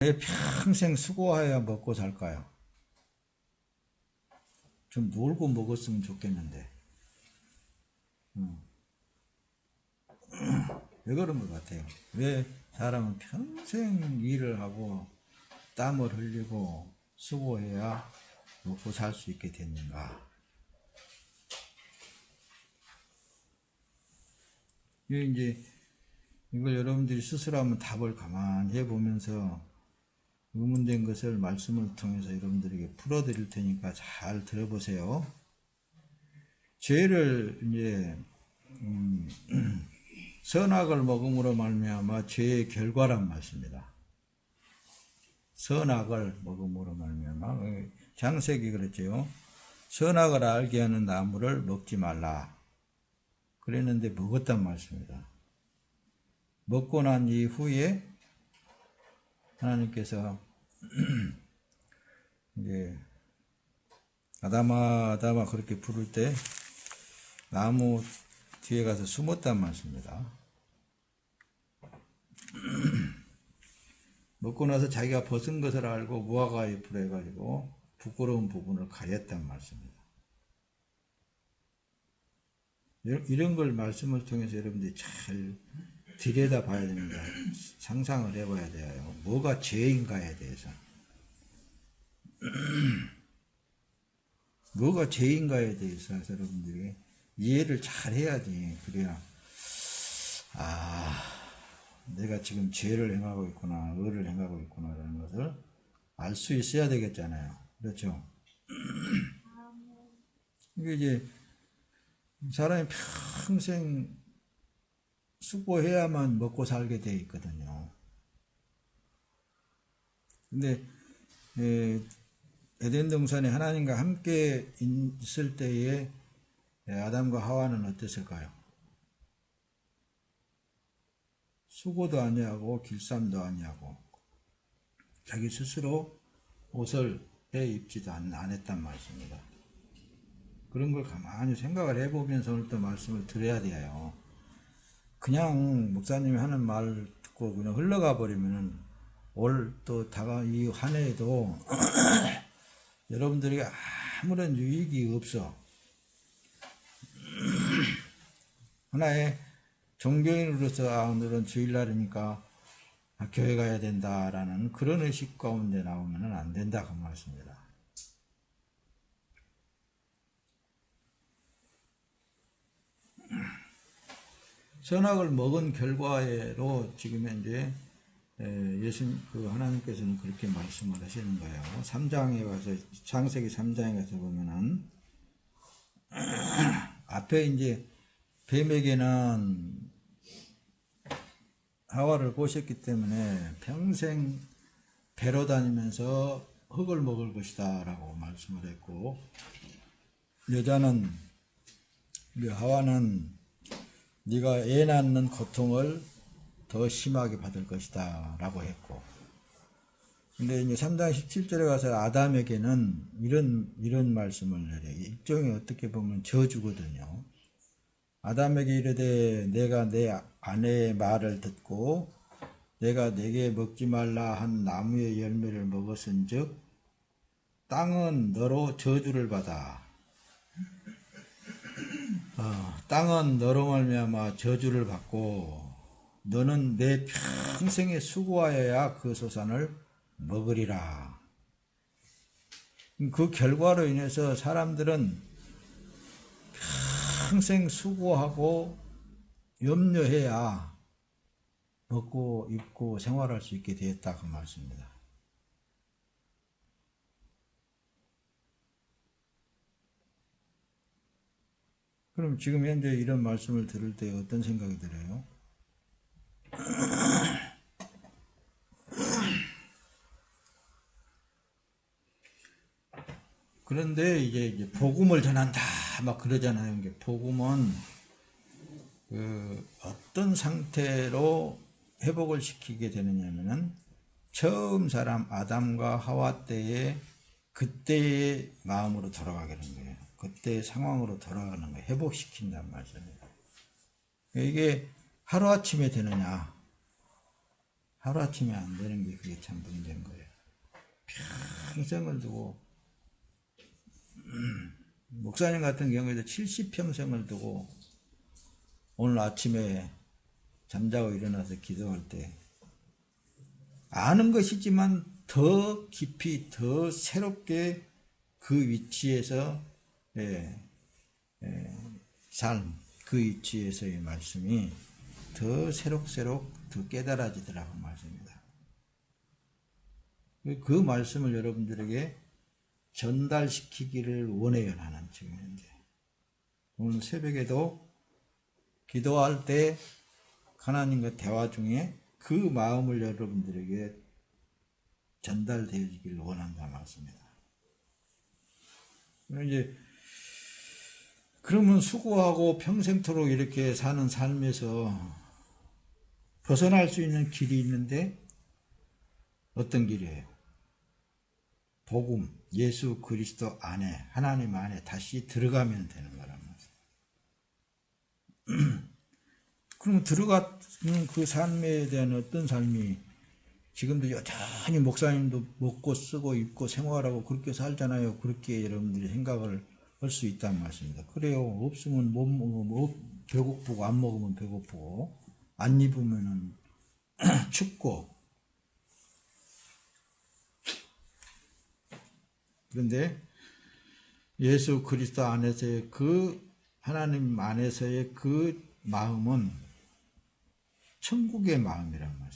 왜 평생 수고해야 먹고 살까요? 좀 놀고 먹었으면 좋겠는데. 음. 왜 그런 것 같아요? 왜 사람은 평생 일을 하고 땀을 흘리고 수고해야 먹고 살 수 있게 됐는가? 이제 이걸 여러분들이 스스로 한번 답을 가만히 해보면서 의문된 것을 말씀을 통해서 여러분들에게 풀어드릴 테니까 잘 들어보세요. 죄를 이제 음, 선악을 먹음으로 말미암아 죄의 결과란 말씀입니다. 선악을 먹음으로 말미암아 장색이 그랬죠. 선악을 알게 하는 나무를 먹지 말라. 그랬는데 먹었단 말씀입니다. 먹고 난 이후에 하나님께서 이제 아담아 아담아 그렇게 부를 때 나무 뒤에 가서 숨었단 말씀입니다. 먹고 나서 자기가 벗은 것을 알고 무화과 잎을 해가지고 부끄러운 부분을 가렸단 말씀입니다. 이런 걸 말씀을 통해서 여러분들이 잘 들여다 봐야 됩니다. 상상을 해봐야 돼요. 뭐가 죄인가에 대해서. 뭐가 죄인가에 대해서 여러분들이 이해를 잘 해야지. 그래야, 아, 내가 지금 죄를 행하고 있구나, 의를 행하고 있구나라는 것을 알 수 있어야 되겠잖아요. 그렇죠? 이게 이제 사람이 평생 수고해야만 먹고 살게 돼 있거든요. 근데 에, 에덴 동산에 하나님과 함께 있을 때에 아담과 하와는 어땠을까요? 수고도 아니하고 길쌈도 아니하고 자기 스스로 옷을 해 입지도 안, 안 했단 말씀입니다. 그런 걸 가만히 생각을 해보면서 오늘 또 말씀을 드려야 돼요. 그냥 목사님이 하는 말 듣고 그냥 흘러가 버리면은 올 또 다가 이 한 해에도 여러분들에게 아무런 유익이 없어. 하나의 종교인으로서 아, 오늘은 주일날이니까 교회 가야 된다라는 그런 의식 가운데 나오면 안 된다 그 말씀입니다. 선악을 먹은 결과로 지금 현재 예수님 그 하나님께서는 그렇게 말씀을 하시는 거예요. 3장에 가서 창세기 3장에 가서 보면은 앞에 이제 뱀에게는 하와를 꼬셨기 때문에 평생 배로 다니면서 흙을 먹을 것이다 라고 말씀을 했고 여자는 하와는 네가 애 낳는 고통을 더 심하게 받을 것이다 라고 했고. 근데 이제 3장 17절에 가서 아담에게는 이런 이런 말씀을 내려. 일종의 어떻게 보면 저주거든요. 아담에게 이르되 내가 내 아내의 말을 듣고 내가 내게 먹지 말라 한 나무의 열매를 먹었은즉 땅은 너로 저주를 받아 어, 땅은 너로 말미암아 저주를 받고 너는 내 평생에 수고하여야 그 소산을 먹으리라. 그 결과로 인해서 사람들은 평생 수고하고 염려해야 먹고 입고 생활할 수 있게 되었다 그 말씀입니다. 그럼 지금 현재 이런 말씀을 들을 때 어떤 생각이 들어요? 그런데 이제, 복음을 전한다 막 그러잖아요. 이게 복음은 그 어떤 상태로 회복을 시키게 되느냐면은 처음 사람 아담과 하와 때에 그때의 마음으로 돌아가게 되는 거예요. 그때 상황으로 돌아가는 거예요. 회복시킨단 말이에요. 이게 하루아침에 되느냐? 하루아침에 안 되는 게 그게 참 문제인 거예요. 평생을 두고 음, 목사님 같은 경우에도 70평생을 두고 오늘 아침에 잠자고 일어나서 기도할 때 아는 것이지만 더 깊이 더 새롭게 그 위치에서 예, 예, 삶, 그 위치에서의 말씀이 더 새록새록 더 깨달아지더라고 말씀입니다. 그 말씀을 여러분들에게 전달시키기를 원해요 나는 지금 현재. 오늘 새벽에도 기도할 때 하나님과 대화 중에 그 마음을 여러분들에게 전달되어지기를 원한다 말씀입니다. 이제 그러면 수고하고 평생토록 이렇게 사는 삶에서 벗어날 수 있는 길이 있는데 어떤 길이에요? 복음, 예수 그리스도 안에 하나님 안에 다시 들어가면 되는 말이에요. 그럼 들어가는 그 삶에 대한 어떤 삶이 지금도 여전히 목사님도 먹고 쓰고 입고 생활하고 그렇게 살잖아요. 그렇게 여러분들이 생각을 할 수 있다는 말씀입니다. 그래요. 없으면 못, 못 배고프고 안 먹으면 배고프고 안 입으면 춥고 그런데 예수 그리스도 안에서의 그 하나님 안에서의 그 마음은 천국의 마음이란 말이에요.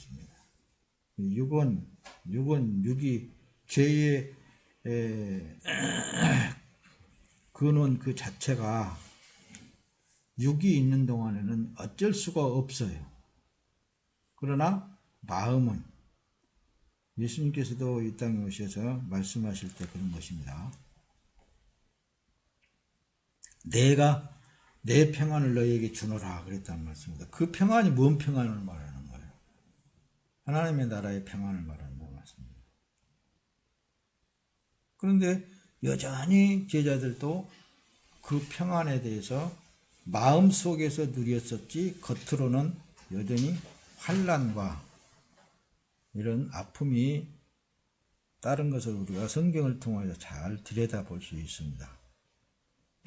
6은 6은 6이 죄의 에, 근원 그 자체가 6이 있는 동안에는 어쩔 수가 없어요. 그러나 마음은 예수님께서도 이 땅에 오셔서 말씀하실 때 그런 것입니다. 내가 내 평안을 너희에게 주노라 그랬다는 말씀입니다. 그 평안이 뭔 평안을 말하는 하나님의 나라의 평안을 말하는 말씀입니다. 그런데 여전히 제자들도 그 평안에 대해서 마음 속에서 누렸었지 겉으로는 여전히 환란과 이런 아픔이 다른 것을 우리가 성경을 통하여 잘 들여다볼 수 있습니다.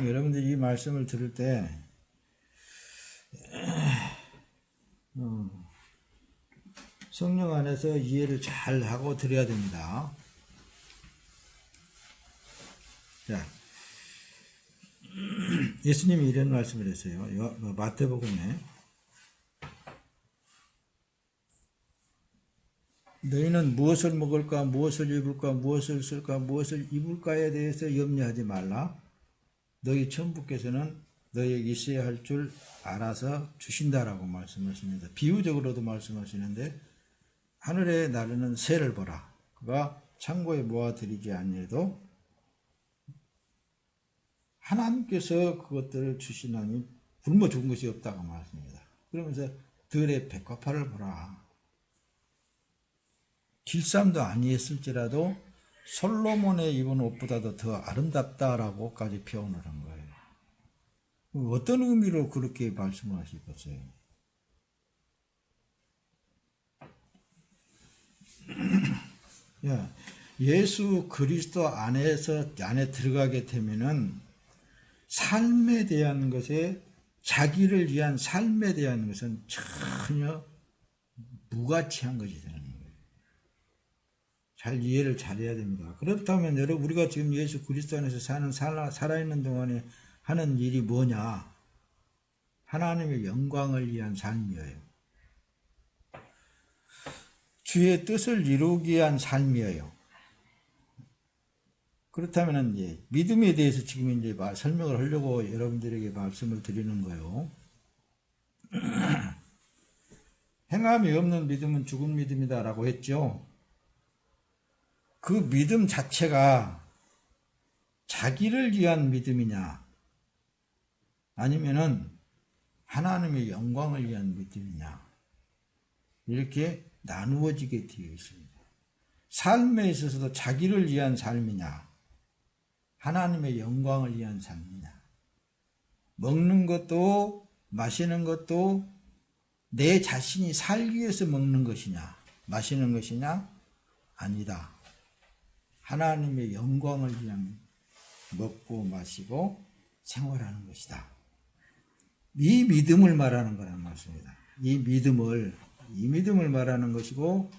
여러분들이 이 말씀을 들을 때 어, 성령 안에서 이해를 잘 하고 들어야 됩니다. 자, 예수님이 이런 말씀을 했어요. 뭐 마태복음에 너희는 무엇을 먹을까, 무엇을 입을까, 무엇을 쓸까, 무엇을 입을까에 대해서 염려하지 말라. 너희 천부께서는 너희에게 있어야 할 줄 알아서 주신다라고 말씀하십니다. 비유적으로도 말씀하시는데 하늘에 나르는 새를 보라. 그가 창고에 모아들이지 아니해도 하나님께서 그것들을 주시나니 굶어 죽은 것이 없다고 말씀합니다. 그러면서 들의 백화파를 보라. 길쌈도 아니했을지라도 솔로몬의 입은 옷보다도 더 아름답다라고까지 표현을 한 거예요. 어떤 의미로 그렇게 말씀을 하시겠어요? 예수 그리스도 안에서 안에 들어가게 되면은 삶에 대한 것에 자기를 위한 삶에 대한 것은 전혀 무가치한 것이 되는 거예요. 잘 이해를 잘해야 됩니다. 그렇다면 여러분 우리가 지금 예수 그리스도 안에서 사는 살아, 살아있는 동안에 하는 일이 뭐냐? 하나님의 영광을 위한 삶이에요. 주의 뜻을 이루기 위한 삶이에요. 그렇다면 이제 믿음에 대해서 지금 이제 설명을 하려고 여러분들에게 말씀을 드리는 거예요. 행함이 없는 믿음은 죽은 믿음이다라고 했죠. 그 믿음 자체가 자기를 위한 믿음이냐, 아니면은 하나님의 영광을 위한 믿음이냐, 이렇게 나누어지게 되어 있습니다. 삶에 있어서도 자기를 위한 삶이냐, 하나님의 영광을 위한 삶이냐. 먹는 것도 마시는 것도 내 자신이 살기 위해서 먹는 것이냐. 마시는 것이냐? 아니다. 하나님의 영광을 위한 먹고 마시고 생활하는 것이다. 이 믿음을 말하는 거란 말씀입니다. 이 믿음을 이 믿음을 말하는 것이고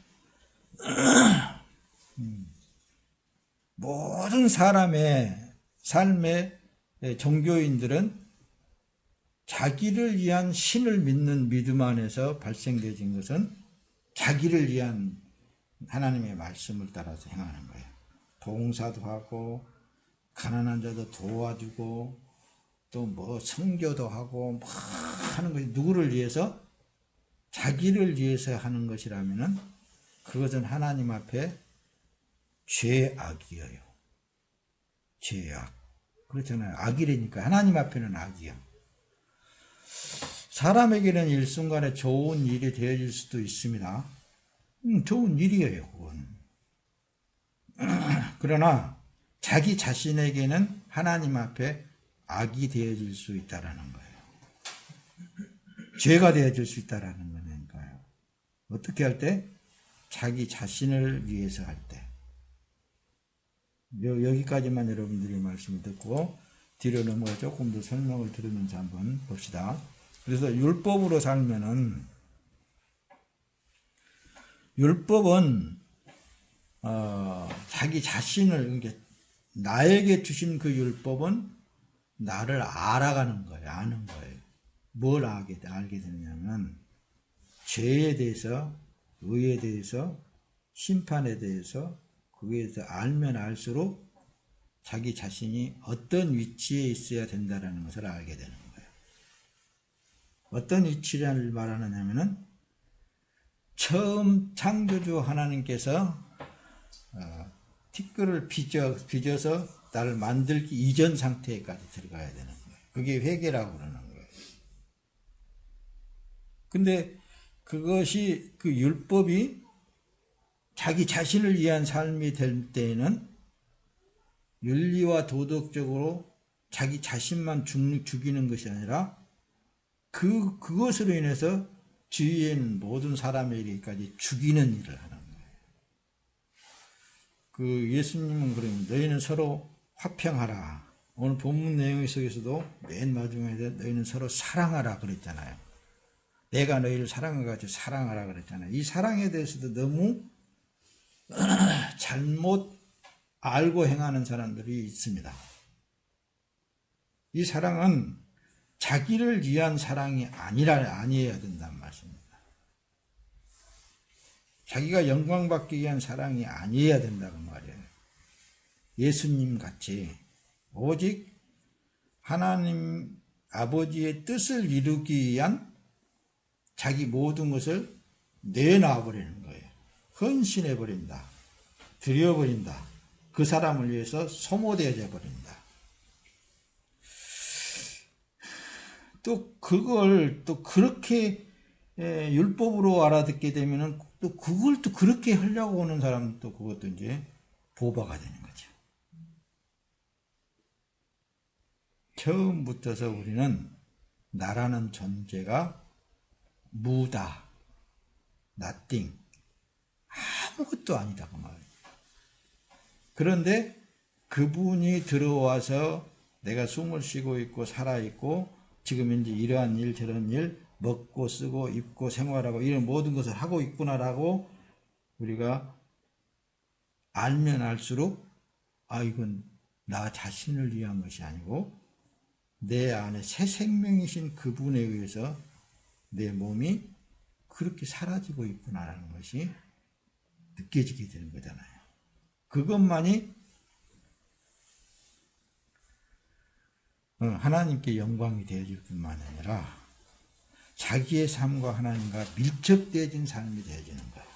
음, 모든 사람의 삶의 종교인들은 자기를 위한 신을 믿는 믿음 안에서 발생되진 것은 자기를 위한 하나님의 말씀을 따라서 행하는 거예요. 봉사도 하고 가난한 자도 도와주고 또 뭐 성교도 하고 뭐 하는 것이 누구를 위해서 자기를 위해서 하는 것이라면은 그것은 하나님 앞에 죄악이에요. 죄악. 그렇잖아요. 악이라니까 하나님 앞에는 악이야. 사람에게는 일순간에 좋은 일이 되어질 수도 있습니다. 음, 좋은 일이에요, 그건. 그러나 자기 자신에게는 하나님 앞에 악이 되어질 수 있다라는 거예요. 죄가 되어질 수 있다라는 거니까요. 어떻게 할 때? 자기 자신을 위해서 할 때. 여기까지만 여러분들이 말씀을 듣고 뒤로 넘어가 조금 더 설명을 들으면서 한번 봅시다. 그래서 율법으로 살면은 율법은 어, 자기 자신을 이게 나에게 주신 그 율법은 나를 알아가는 거예요. 아는 거예요. 뭘 알게, 알게 되냐면 죄에 대해서 의에 대해서 심판에 대해서 그에 대해서 알면 알수록 자기 자신이 어떤 위치에 있어야 된다는 것을 알게 되는 거예요. 어떤 위치를 말하느냐면은 처음 창조주 하나님께서 어, 티끌을 빚어, 빚어서 나를 만들기 이전 상태까지 들어가야 되는 거예요. 그게 회개라고 그러는 거예요. 근데 그것이 그 율법이 자기 자신을 위한 삶이 될 때에는 윤리와 도덕적으로 자기 자신만 죽, 죽이는 것이 아니라 그, 그것으로 인해서 주위에 있는 모든 사람에게까지 죽이는 일을 하는 거예요. 그 예수님은 그러면 너희는 서로 화평하라. 오늘 본문 내용 속에서도 맨 마지막에 너희는 서로 사랑하라 그랬잖아요. 내가 너희를 사랑해가지고 사랑하라 그랬잖아요. 이 사랑에 대해서도 너무 잘못 알고 행하는 사람들이 있습니다. 이 사랑은 자기를 위한 사랑이 아니라 아니어야 된단 말씀입니다. 자기가 영광 받기 위한 사랑이 아니어야 된다고 말이에요. 예수님 같이 오직 하나님 아버지의 뜻을 이루기 위한 자기 모든 것을 내놔 버리는 거예요. 헌신해 버린다. 드려 버린다. 그 사람을 위해서 소모되어져 버린다. 또 그걸 또 그렇게 율법으로 알아듣게 되면은 또 그걸 또 그렇게 하려고 오는 사람도 그것도 이제 보바가 되는 거죠. 처음부터서 우리는 나라는 존재가 무다, nothing, 아무것도 아니다 그 말이에요. 그런데 그분이 들어와서 내가 숨을 쉬고 있고 살아 있고 지금 이제 이러한 일 저런 일 먹고 쓰고 입고 생활하고 이런 모든 것을 하고 있구나라고 우리가 알면 알수록 아 이건 나 자신을 위한 것이 아니고 내 안에 새 생명이신 그분에 의해서 내 몸이 그렇게 사라지고 있구나라는 것이 느껴지게 되는 거잖아요. 그것만이 어, 하나님께 영광이 되어질 뿐만 아니라 자기의 삶과 하나님과 밀접되어진 삶이 되어지는 거예요.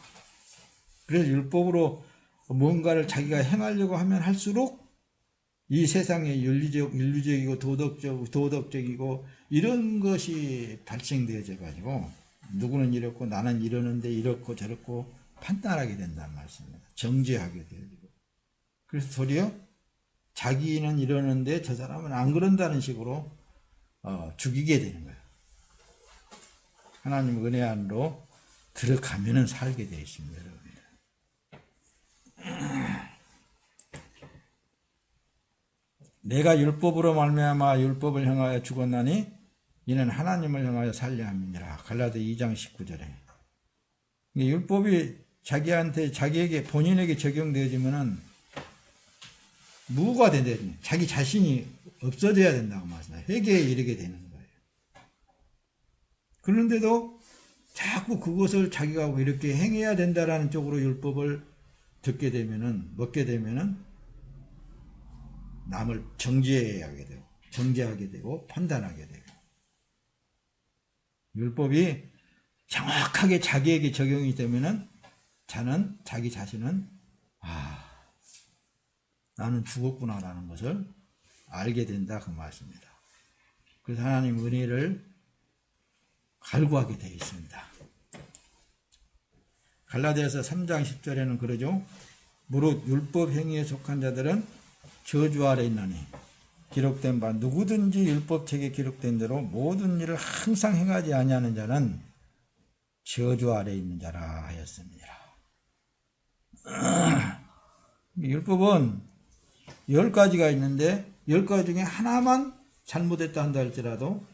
그래서 율법으로 뭔가를 자기가 행하려고 하면 할수록 이 세상에 윤리적, 윤리적이고 도덕적, 도덕적이고 이런 것이 발생되어져 가지고 누구는 이렇고 나는 이러는데 이렇고 저렇고 판단하게 된다는 말씀입니다. 정죄하게 되어지고. 그래서 도리어 자기는 이러는데 저 사람은 안 그런다는 식으로 어, 죽이게 되는 거예요. 하나님 은혜 안으로 들어가면은 살게 되어 있습니다, 여러분들. 내가 율법으로 말미암아 율법을 향하여 죽었나니 이는 하나님을 향하여 살려 함이니라. 갈라디 2장 19절에. 율법이 자기한테 자기에게 본인에게 적용되어지면은 무가 된다. 자기 자신이 없어져야 된다고 말씀해요. 회개에 이르게 되는 거예요. 그런데도 자꾸 그것을 자기가 이렇게 행해야 된다라는 쪽으로 율법을 듣게 되면은 먹게 되면은 남을 정죄하게 되고 정죄하게 되고 판단하게 되고 율법이 정확하게 자기에게 적용이 되면은 자는 자기 자신은 아 나는 죽었구나라는 것을 알게 된다 그 말씀입니다. 그래서 하나님 은혜를 갈구하게 되어 있습니다. 갈라디아서 3장 10절에는 그러죠. 무릇 율법 행위에 속한 자들은 저주 아래 있나니 기록된 바 누구든지 율법책에 기록된 대로 모든 일을 항상 행하지 아니하는 자는 저주 아래 있는 자라 하였습니다. 율법은 열 가지가 있는데 열 가지 중에 하나만 잘못했다 한다 할지라도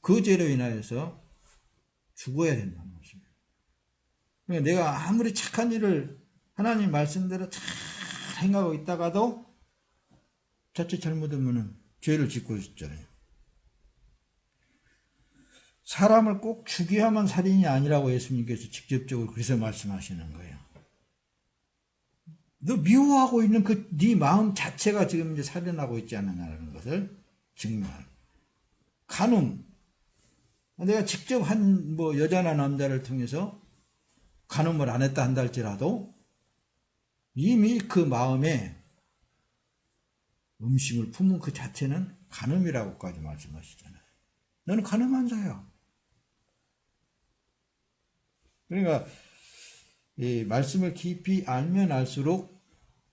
그 죄로 인하여서 죽어야 된다는 것입니다. 그러니까 내가 아무리 착한 일을 하나님 말씀대로 잘 행하고 있다가도 자칫 잘못하면 죄를 짓고 있잖아요. 사람을 꼭 죽여야만 살인이 아니라고 예수님께서 직접적으로 그래서 말씀하시는 거예요. 너 미워하고 있는 그 네 마음 자체가 지금 이제 살인하고 있지 않느냐는 것을 증명하는. 간음. 내가 직접 한 뭐 여자나 남자를 통해서 간음을 안 했다 한다 할지라도 이미 그 마음에 음식을 품은 그 자체는 간음이라고까지 말씀하시잖아요. 너는 간음한 자야. 그러니까 이 말씀을 깊이 알면 알수록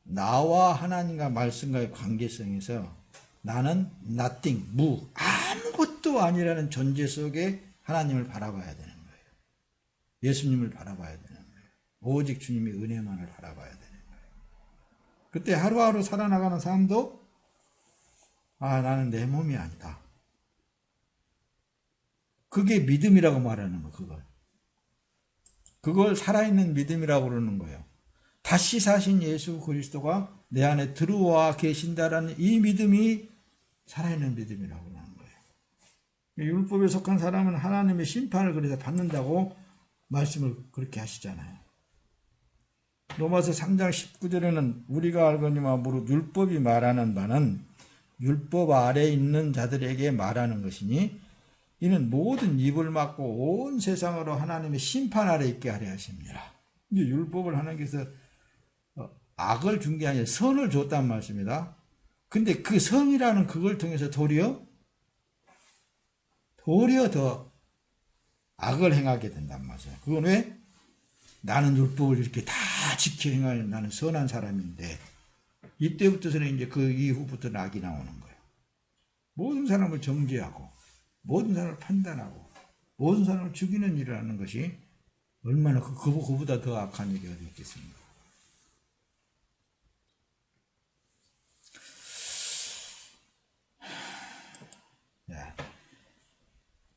나와 하나님과 말씀과의 관계성에서 나는 nothing, 무, 아무것도 아니라는 존재 속에 하나님을 바라봐야 되는 거예요. 예수님을 바라봐야 되는 거예요. 오직 주님의 은혜만을 바라봐야 되는 거예요. 그때 하루하루 살아나가는 사람도 아, 나는 내 몸이 아니다. 그게 믿음이라고 말하는 거, 그걸. 그걸 살아있는 믿음이라고 그러는 거예요. 다시 사신 예수 그리스도가 내 안에 들어와 계신다라는 이 믿음이 살아있는 믿음이라고 하는 거예요. 율법에 속한 사람은 하나님의 심판을 그래서 받는다고 말씀을 그렇게 하시잖아요. 로마서 3장 19절에는 우리가 알거니와 무릇 율법이 말하는 바는 율법 아래 있는 자들에게 말하는 것이니 이는 모든 입을 막고 온 세상으로 하나님의 심판 아래 있게 하려 하십니다. 이제 율법을 하나님께서 어, 악을 준 게 아니라 선을 줬단 말씀입니다. 근데 그 선이라는 그걸 통해서 도리어 도리어 더 악을 행하게 된단 말이에요. 그건 왜? 나는 율법을 이렇게 다 지켜 행하는 나는 선한 사람인데 이때부터서는 이제 그 이후부터 낙이 나오는 거예요. 모든 사람을 정죄하고 모든 사람을 판단하고 모든 사람을 죽이는 일을 하는 것이 얼마나 그, 그, 그보다 더 악한 일이 어디 있겠습니까?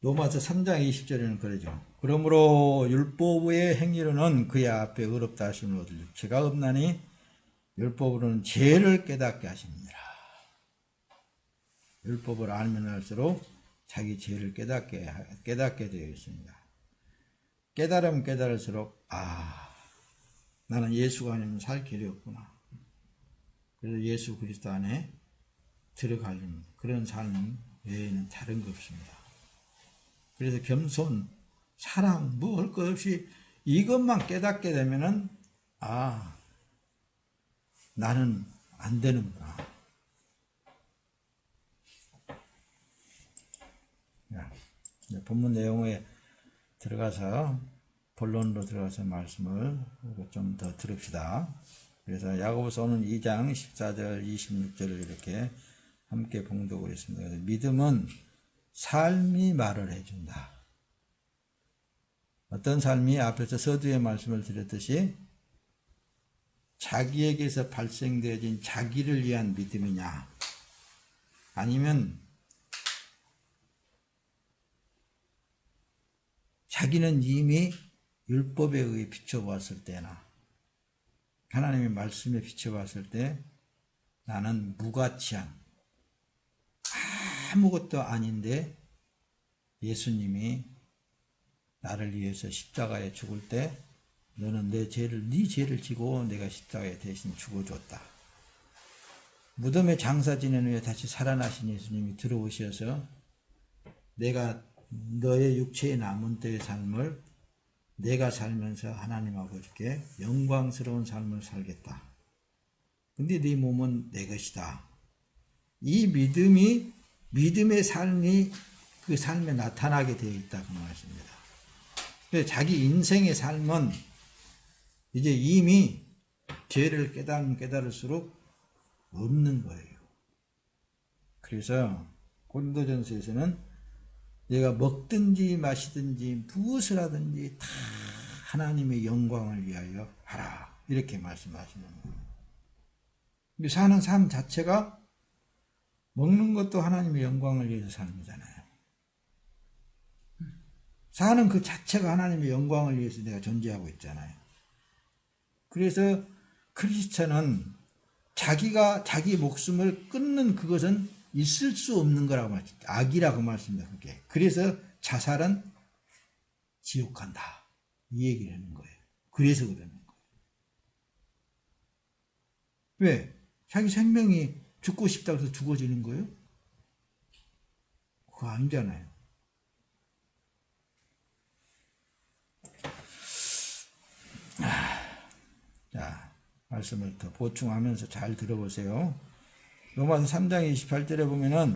로마서 3장 20절에는 그러죠. 그러므로 율법의 행위로는 그의 앞에 어렵다 하심을 얻을 죄가 없나니 율법으로는 죄를 깨닫게 하십니다. 율법을 알면 할수록 자기 죄를 깨닫게 깨닫게 되어 있습니다. 깨달으면 깨달을수록 아 나는 예수가 아니면 살 길이 없구나. 그래서 예수 그리스도 안에 들어가는 그런 삶 외에는 다른 거 없습니다. 그래서 겸손, 사랑, 뭐 할 것 없이 이것만 깨닫게 되면은 아 나는 안 되는구나. 본문 내용에 들어가서 본론으로 들어가서 말씀을 좀 더 들읍시다. 그래서 야고보서는 2장 14절 26절을 이렇게 함께 봉독을 했습니다. 믿음은 삶이 말을 해준다. 어떤 삶이 앞에서 서두에 말씀을 드렸듯이 자기에게서 발생되어진 자기를 위한 믿음이냐? 아니면 자기는 이미 율법에 의해 비춰봤을 때나 하나님의 말씀에 비춰봤을 때 나는 무가치한 아무것도 아닌데 예수님이 나를 위해서 십자가에 죽을 때 너는 내 죄를 네 죄를 지고 내가 십자가에 대신 죽어줬다. 무덤에 장사 지낸 후에 다시 살아나신 예수님이 들어오셔서 내가 너의 육체에 남은 때의 삶을 내가 살면서 하나님 아버지께 영광스러운 삶을 살겠다. 근데 네 몸은 내 것이다. 이 믿음이 믿음의 삶이 그 삶에 나타나게 되어 있다 그 말씀입니다. 자기 인생의 삶은 이제 이미 죄를 깨달으면 깨달을수록 없는 거예요. 그래서 고린도전서에서는 내가 먹든지 마시든지 무엇을 하든지 다 하나님의 영광을 위하여 하라 이렇게 말씀하시는 거예요. 사는 삶 자체가 먹는 것도 하나님의 영광을 위해서 사는 거잖아요. 사는 그 자체가 하나님의 영광을 위해서 내가 존재하고 있잖아요. 그래서 크리스천은 자기가 자기 목숨을 끊는 그것은 있을 수 없는 거라고 말씀, 악이라고 말씀입니다. 그게. 그래서 자살은 지옥 간다. 이 얘기를 하는 거예요. 그래서 그러는 거예요. 왜? 자기 생명이 죽고 싶다고 해서 죽어지는 거예요? 그거 아니잖아요. 자, 말씀을 더 보충하면서 잘 들어보세요. 로마서 3장 28절에 보면은